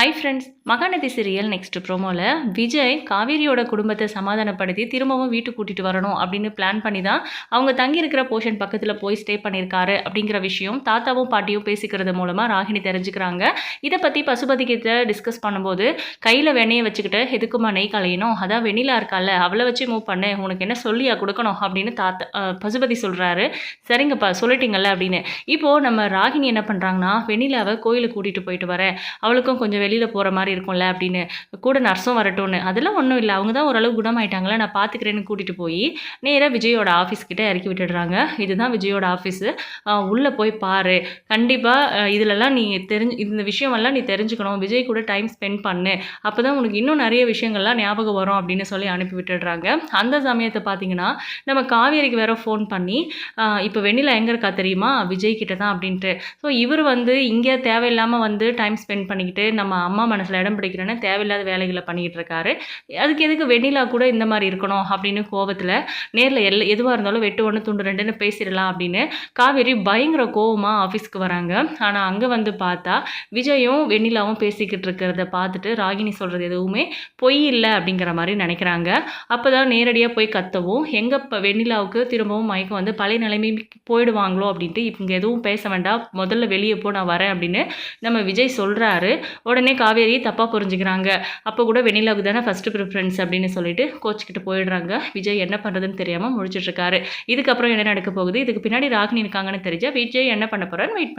Hi friends Mahanadhi serial next ப்ரோமோவில் Vijay காவேரியோட குடும்பத்தை சமாதானப்படுத்தி திரும்பவும் வீட்டுக்கு கூட்டிகிட்டு வரணும் அப்படின்னு பிளான் பண்ணி தான் அவங்க தங்கியிருக்கிற போர்ஷன் பக்கத்தில் போய் ஸ்டே பண்ணியிருக்காரு அப்படிங்கிற விஷயம் தாத்தாவும் பாட்டியும் பேசிக்கிறது மூலமாக ராகினி தெரிஞ்சுக்கிறாங்க. இதை பற்றி பசுபதி கிட்ட டிஸ்கஸ் பண்ணும்போது கையில் வெண்ணையை வச்சுக்கிட்டு எதுக்குமா நெய் கலையணும் அதான் வெண்ணிலா இருக்கால அவளை வச்சு மூவ் பண்ணு உனக்கு என்ன சொல்லியா கொடுக்கணும்? அப்படின்னு தாத்தா பசுபதி சொல்கிறாரு சரிங்கப்பா சொல்லிட்டீங்கல்ல அப்படின்னு. இப்போது நம்ம ராகினி என்ன பண்ணுறாங்கன்னா வெண்ணிலாவை கோயிலுக்கு கூட்டிகிட்டு போயிட்டு வரேன். அவளுக்கும் கொஞ்சம் வெளியில் போகிற மாதிரி இருக்கும்ல அப்படின்னு கூட நர்ஸும் வரட்டும்னு. அதெல்லாம் ஒன்றும் இல்லை. அவங்க தான் ஓரளவு குணமாயிட்டாங்களே? நான் பார்த்துக்கிறேன்னு கூட்டிகிட்டு போய் நேராக விஜயோட ஆஃபீஸ்கிட்ட இறக்கி விட்டுடுறாங்க. இதுதான் விஜயோட ஆஃபீஸு உள்ளே போய் பாரு. கண்டிப்பாக இதிலலாம் நீ தெரிஞ்சு இந்த விஷயமெல்லாம் நீ தெரிஞ்சுக்கணும். விஜய் கூட டைம் ஸ்பெண்ட் பண்ணு. அப்போ தான் உனக்கு இன்னும் நிறைய விஷயங்கள்லாம் ஞாபகம் வரும் அப்படின்னு சொல்லி அனுப்பி விட்டுடுறாங்க. அந்த சமயத்தை பார்த்தீங்கன்னா நம்ம காவேரிக்கு வேற ஃபோன் பண்ணி இப்போ வெண்ணிலா எங்கே இருக்கா தெரியுமா? விஜய் கிட்ட தான் அப்படின்ட்டு. ஸோ இவர் வந்து இங்கே தேவையில்லாமல் வந்து டைம் ஸ்பெண்ட் பண்ணிக்கிட்டு நம்ம அம்மா மனசில் இடம் பிடிக்கிறேன்னு தேவையில்லாத வேலைகளை பண்ணிக்கிட்டு இருக்காரு. அதுக்கு எதுக்கு வெண்ணிலா கூட இந்த மாதிரி இருக்கணும் அப்படின்னு கோவத்தில் நேரில் எல்ல எதுவாக இருந்தாலும் வெட்டு ஒன்று துண்டு ரெண்டுன்னு பேசிடலாம் அப்படின்னு காவேரி பயங்கர கோவமாக ஆஃபீஸ்க்கு வராங்க. ஆனால் அங்கே வந்து பார்த்தா விஜயும் வெண்ணிலாவும் பேசிக்கிட்டு இருக்கிறத பார்த்துட்டு ராகினி சொல்கிறது எதுவுமே பொய் இல்லை அப்படிங்கிற மாதிரி நினைக்கிறாங்க. அப்போ தான் நேரடியாக போய் கத்தவும் எங்கே இப்போ வெண்ணிலாவுக்கு திரும்பவும் மயக்கம் வந்து பழைய நிலைமைக்கு போயிடுவாங்களோ அப்படின்ட்டு இவங்க எதுவும் பேச வேண்டாம் முதல்ல வெளியே போ நான் வரேன் அப்படின்னு நம்ம விஜய் சொல்கிறாரு உடனே உடனே காவேரி தப்பாக புரிஞ்சுக்கிறாங்க. அப்போ கூட வெண்ணிலாவுக்கு தானே ஃபஸ்ட்டு ப்ரிஃபரன்ஸ் அப்படின்னு சொல்லிட்டு கோச்சுக்கிட்டு போயிடுறாங்க. விஜய் என்ன பண்ணுறதுன்னு தெரியாமல் முடிச்சிட்ருக்காரு இதுக்கப்புறம் என்ன நடக்க போகுது? இதுக்கு பின்னாடி ராகினி இருக்காங்கன்னு தெரிஞ்சா விஜய் என்ன பண்ண போகிறான்னு வெயிட் பண்ணி.